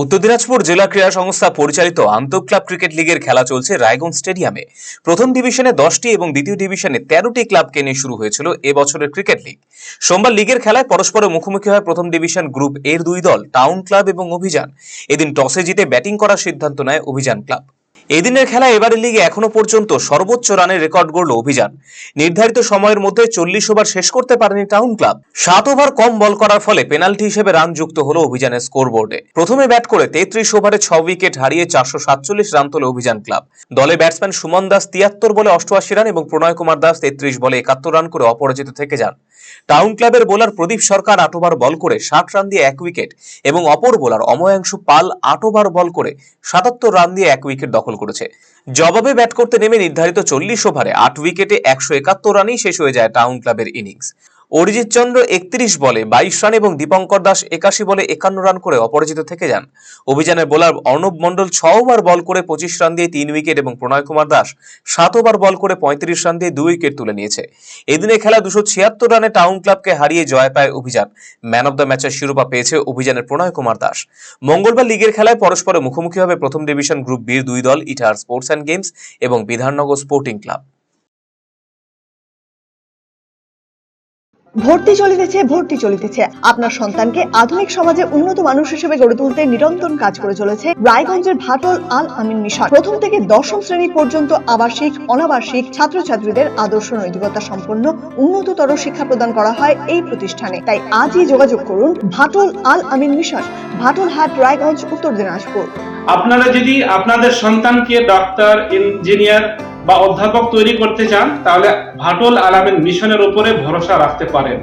উত্তর দিনাজপুর জেলা ক্রীড়া সংস্থা পরিচালিত আন্তঃক্লাব ক্রিকেট লিগের খেলা চলছে রায়গঞ্জ স্টেডিয়ামে। প্রথম ডিভিশনে দশটি এবং দ্বিতীয় ডিভিশনে তেরোটি ক্লাবকে নিয়ে শুরু হয়েছিল এবছরের ক্রিকেট লিগ। সোমবার লিগের খেলায় পরস্পরের মুখোমুখি হয় প্রথম ডিভিশন গ্রুপ এর দুই দল, টাউন ক্লাব এবং অভিযান। এদিন টসে জিতে ব্যাটিং করার সিদ্ধান্ত নেয় অভিযান ক্লাব। এদিনের খেলায় এবারের লিগে এখনও পর্যন্ত সর্বোচ্চ রানের রেকর্ড গড়ল অভিযান। নির্ধারিত সময়ের মধ্যে চল্লিশ ওভার শেষ করতে পারেনি টাউন ক্লাব। সাত ওভার কম বল করার ফলে পেনাল্টি হিসেবে রান যুক্ত হলো অভিযানের স্কোরবোর্ডে। প্রথমে ব্যাট করে তেত্রিশ ওভারে ছ উইকেট হারিয়ে চারশো সাতচল্লিশ রান তোলে অভিযান ক্লাব। দলে ব্যাটসম্যান সুমন দাস তিয়াত্তর বলে অষ্টআশি রান এবং প্রণয় কুমার দাস তেত্রিশ বলে একাত্তর রান করে অপরাজিত থেকে যান। টাউন ক্লাবের বোলার প্রদীপ সরকার আট ওভার বল করে ষাট রান দিয়ে এক উইকেট এবং অপর বোলার অময়াংশু পাল আট ওভার বল করে সাতাত্তর রান দিয়ে এক উইকেট দখল করেছে। জবাবে ব্যাট করতে নেমে নির্ধারিত চল্লিশ ওভারে আট উইকেটে একশো একাত্তর রানেই শেষ হয়ে যায় টাউন ক্লাবের ইনিংস। অরিজিৎ চন্দ্র একত্রিশ বলে, বাইশ রান এবং দীপঙ্কর দাস একাশি বলে একান্ন রান করে অপরাজিত থেকে যান। অভিযানের বোলার অর্ণব মণ্ডল ছ ওভার বল করে পঁচিশ রান দিয়ে তিন উইকেট এবং প্রণয় কুমার দাস সাত ওভার বল করে পঁয়ত্রিশ রান দিয়ে দুই উইকেট তুলে নিয়েছে। এদিনে খেলা দুশো ছিয়াত্তর রানে টাউন ক্লাবকে হারিয়ে জয় পায় অভিযান। ম্যান অব দ্য ম্যাচের শিরোপা পেয়েছে অভিযানের প্রণয় কুমার দাস। মঙ্গলবার লিগের খেলায় পরস্পরের মুখোমুখি হবে প্রথম ডিভিশন গ্রুপ বির দুই দল ইটার স্পোর্টস অ্যান্ড গেমস এবং বিধাননগর স্পোর্টিং ক্লাব। ভর্তি চলিতেছে ভর্তি চলিতেছে। আপনার সন্তানকে আধুনিক সমাজে উন্নত মানুষ হিসেবে গড়ে তুলতে নিরন্তর কাজ করে চলেছে রায়গঞ্জের ভাটল আল আমিন মিশন। প্রথম থেকে দশম শ্রেণি পর্যন্ত আবাসিক, অনাবাসিক ছাত্রছাত্রীদের আদর্শ নৈতিকতা সম্পন্ন উন্নততর শিক্ষা প্রদান করা হয় এই প্রতিষ্ঠানে। তাই আজই যোগাযোগ করুন ভাটল আল আমিন মিশন, ভাটল হাট, রায়গঞ্জ, উত্তর দিনাজপুর। আপনারা যদি আপনাদের সন্তানকে ডক্টর ইঞ্জিনিয়ার বা অধ্যাপক তৈরি করতে চান তাহলে ভাটল আলামিন মিশনের উপরে ভরসা রাখতে পারেন।